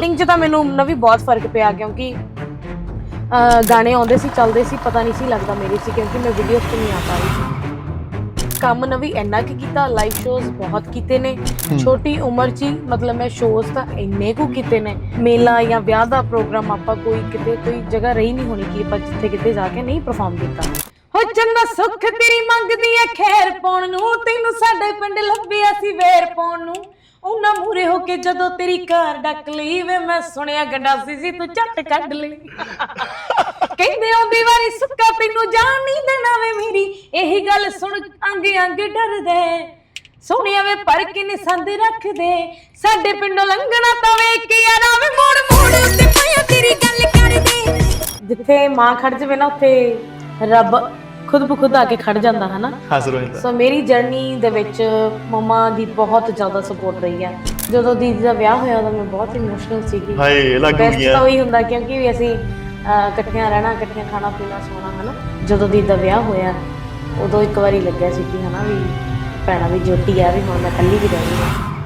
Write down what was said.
Starting 'ਚ ਤਾਂ ਮੈਨੂੰ ਨਵੀਂ ਬਹੁਤ ਫ਼ਰਕ ਪਿਆ ਕਿਉਂਕਿ ਗਾਣੇ ਆਉਂਦੇ ਸੀ ਚੱਲਦੇ ਸੀ ਪਤਾ ਨਹੀਂ ਸੀ ਲੱਗਦਾ ਮੇਰੇ 'ਚ ਕਿਉਂਕਿ ਮੈਂ ਵੀਡੀਓਜ਼ 'ਚ ਨਹੀਂ ਆ ਪਾ ਰਹੀ ਸੀ। ਕੰਮ ਨਵੀਂ ਇੰਨਾ ਕੀ ਕੀਤਾ ਲਾਈਵ ਸ਼ੋਜ਼ ਬਹੁਤ ਕੀਤੇ ਨੇ। ਛੋਟੀ ਉਮਰ 'ਚ ਹੀ ਮਤਲਬ ਮੈਂ ਸ਼ੋਜ਼ ਤਾਂ ਇੰਨੇ ਕੁ ਕੀਤੇ ਨੇ। ਮੇਲਾ ਜਾਂ ਵਿਆਹ ਦਾ ਪ੍ਰੋਗਰਾਮ ਆਪਾਂ ਕੋਈ ਕਿਤੇ ਕੋਈ ਜਗ੍ਹਾ ਰਹੀ ਨਹੀਂ ਹੋਣੀ ਕਿ ਆਪਾਂ ਜਿੱਥੇ ਕਿਤੇ ਜਾ ਕੇ ਨਹੀਂ ਪਰਫਾਰਮ ਕੀਤਾ। ਹੋ ਚੰਗਾ ਸੁੱਖ ਤੇਰੀ ਮੰਗਦੀ ਐ ਖੈਰ ਪਾਉਣ ਨੂੰ ਤੈਨੂੰ ਸਾਡੇ ਪਿੰਡ ਲੱਭਿਆ ਸੀ ਵੇਰ ਪਾਉਣ ਨੂੰ। ਉਹਨਾਂ ਮੂਰੇ ਹੋ ਕੇ ਜਦੋਂ ਤੇਰੀ ਕਾਰ ਡੱਕ ਲਈ ਵੇ, ਮੈਂ ਸੁਣਿਆ ਗੰਡਾਸੀ ਸੀ ਤੂੰ ਝੱਟ ਕੱਢ ਲਈ। ਕਹਿੰਦੇ ਆਉਂਦੀ ਵਾਰੀ ਸੁੱਕਾ ਤੈਨੂੰ ਜਾਣ ਨਹੀਂ ਦੇਣਾ ਵੇ ਮੇਰੀ। ਇਹੀ ਗੱਲ ਸੁਣ, ਅੰਗ ਅੰਗ ਡਰਦੇ ਸੋਹਣਿਆ ਵੇ, ਪਰ ਕੇ ਨਿਸੰਦ ਰੱਖਦੇ। ਸਾਡੇ ਪਿੰਡੋਂ ਲੰਘਣਾ ਤਾਂ ਵੇਖ ਕੇ ਯਾਰਾ ਵੇ, ਮੋੜ ਮੋੜ ਉੱਤੇ ਪਾਇਆ ਤੇਰੀ ਗੱਲ ਕਰਦੇ। ਜਿੱਥੇ ਮਾਂ ਖੜ ਜਵੇ ਨਾ, ਉੱਥੇ ਰੱਬ ਖੁਦ ਬਖੁਦ ਆ ਕੇ ਖੜ ਜਾਂਦਾ ਹੈ ਨਾ ਹਾਜ਼ਰ ਹੋ ਜਾਂਦਾ ਸੋ ਮੇਰੀ ਜਰਨੀ ਦੇ ਵਿੱਚ ਮਮਾ ਦੀ ਬਹੁਤ ਜ਼ਿਆਦਾ ਸਪੋਰਟ ਰਹੀ ਹੈ ਜਦੋਂ ਦੀਦੀ ਦਾ ਵਿਆਹ ਹੋਇਆ ਉਦੋਂ ਮੈਂ ਬਹੁਤ ਇਮੋਸ਼ਨਲ ਸੀਗੀ। ਹਾਏ ਲੱਗ ਬੈਸਟ ਗਿਆ ਤਾਂ ਉਹੀ ਹੁੰਦਾ ਕਿਉਂਕਿ ਵੀ ਅਸੀਂ ਅਹ, ਇਕੱਠੀਆਂ ਰਹਿਣਾ ਇਕੱਠੀਆਂ ਖਾਣਾ ਪੀਣਾ ਸੋਣਾ ਹਨਾ? ਜਦੋਂ ਦੀਦੀ ਦਾ ਵਿਆਹ ਹੋਇਆ ਉਦੋਂ ਇੱਕ ਵਾਰੀ ਲੱਗਿਆ ਸੀ ਕਿ ਹਨਾ ਵੀ ਭੈਣਾ ਵੀ ਜੋਟੀ ਆ ਵੀ ਹੁਣ ਮੈਂ ਇਕੱਲੀ ਵੀ ਰਹਿ ਰਹੀ ਹਾਂ